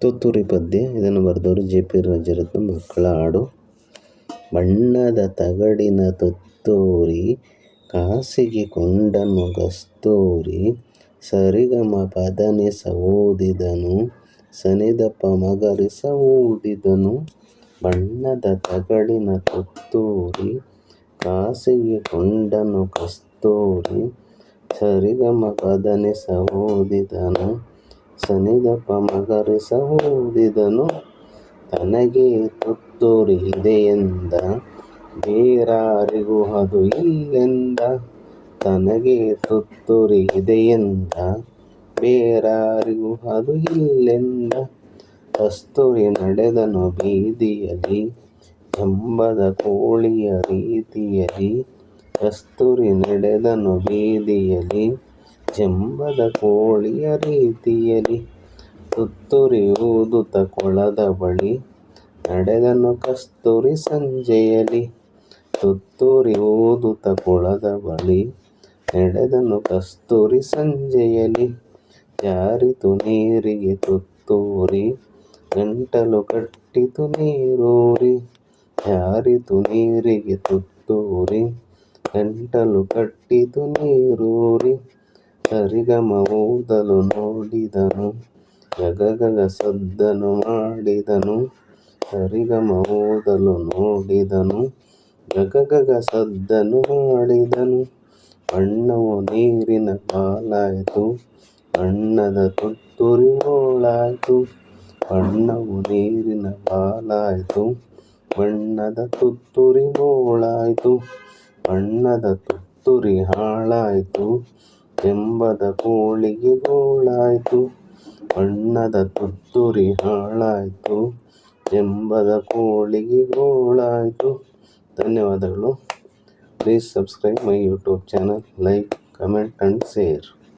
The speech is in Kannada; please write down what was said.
ತುತ್ತೂರಿ ಪದ್ಯ ಇದನ್ನು ಬರೆದವರು ಜೆ ಪಿ ರಾಜರತ್ನ ಮಕ್ಕಳ ಹಾಡು. ಬಣ್ಣದ ತಗಡಿನ ತುತ್ತೂರಿ, ಕಾಸಿಗೆ ಕೊಂಡನು ಕಸ್ತೂರಿ ಸರಿಗಮ ಪದನಿಸ ಓದಿದನು ಸನಿದಪ್ಪ ಮಗರಿಸ ಓದಿದನು ಬಣ್ಣದ ತಗಡಿನ ತುತ್ತೂರಿ, ಕಾಸಿಗೆ ಕೊಂಡನು ಕಸ್ತೂರಿ ಸರಿಗಮ ಪದನಿಸ ಓದಿದನು ಸನಿದಪ ಮಗರಿಸ ಓದಿದನು ತನಗೆ ತುತ್ತೂರಿ ಎಂದ. ಬೇರಾರಿಗೂ ಅದು ಇಲ್ಲೆಂದ, ತನಗೆ ತುತ್ತೂರಿ ಇದೆಯೆಂದ ಬೇರಾರಿಗೂ ಅದು ಇಲ್ಲೆಂದ, ಕಸ್ತೂರಿ ನಡೆದನು ಬೀದಿಯಲ್ಲಿ ಜಂಬದ ಕೋಳಿಯ ರೀತಿಯಲ್ಲಿ, ಕಸ್ತೂರಿ ನಡೆದನು ಬೀದಿಯಲ್ಲಿ ಜಂಬದ ಕೋಳಿಯ ರೀತಿಯಲ್ಲಿ ತುತ್ತೂರಿ ತಕೊಳದ ಕೊಳದ ಬಳಿ ನಡೆದನು ಕಸ್ತೂರಿ ಸಂಜೆಯಲ್ಲಿ. ತುತ್ತೂರಿ ಊದುತ್ತ ಕೊಳದ ಬಳಿ ನಡೆದನು ಕಸ್ತೂರಿ ಸಂಜೆಯಲ್ಲಿ. ಜಾರಿತು ನೀರಿಗೆ ತುತ್ತೂರಿ, ಗಂಟಲು ಕಟ್ಟಿತು ನೀರೂರಿ. ಜಾರಿತು ನೀರಿಗೆ ತುತ್ತೂರಿ, ಗಂಟಲು ಕಟ್ಟಿತು ನೀರೂರಿ. ಸರಿಗಮ ನೋಡಿದನು ಜಗಗಳ ಸದ್ದನು ಮಾಡಿದನು. ಸರಿಗಮ ನೋಡಿದನು ಜಗಗಗ ಸದ್ದನು ಮಾಡಿದನು. ಅಣ್ಣವು ನೀರಿನ ಪಾಲಾಯಿತು ಅಣ್ಣದ ತುತ್ತುರಿ ಹೋಳಾಯಿತು ಬಣ್ಣವು ನೀರಿನ ಪಾಲಾಯಿತು ಬಣ್ಣದ ತುತ್ತುರಿ ಹೋಳಾಯಿತು ಬಣ್ಣದ ತುತ್ತುರಿ ಹಾಳಾಯಿತು ಎಂಬದ ಕೋಳಿಗೆ ಗೋಳಾಯ್ತು, ಬಣ್ಣದ ತುತ್ತೂರಿ ಹಾಳಾಯಿತು ಎಂಬದ ಕೋಳಿಗೆ ಗೋಳಾಯಿತು. ಧನ್ಯವಾದಗಳು. Please subscribe my YouTube channel like comment and share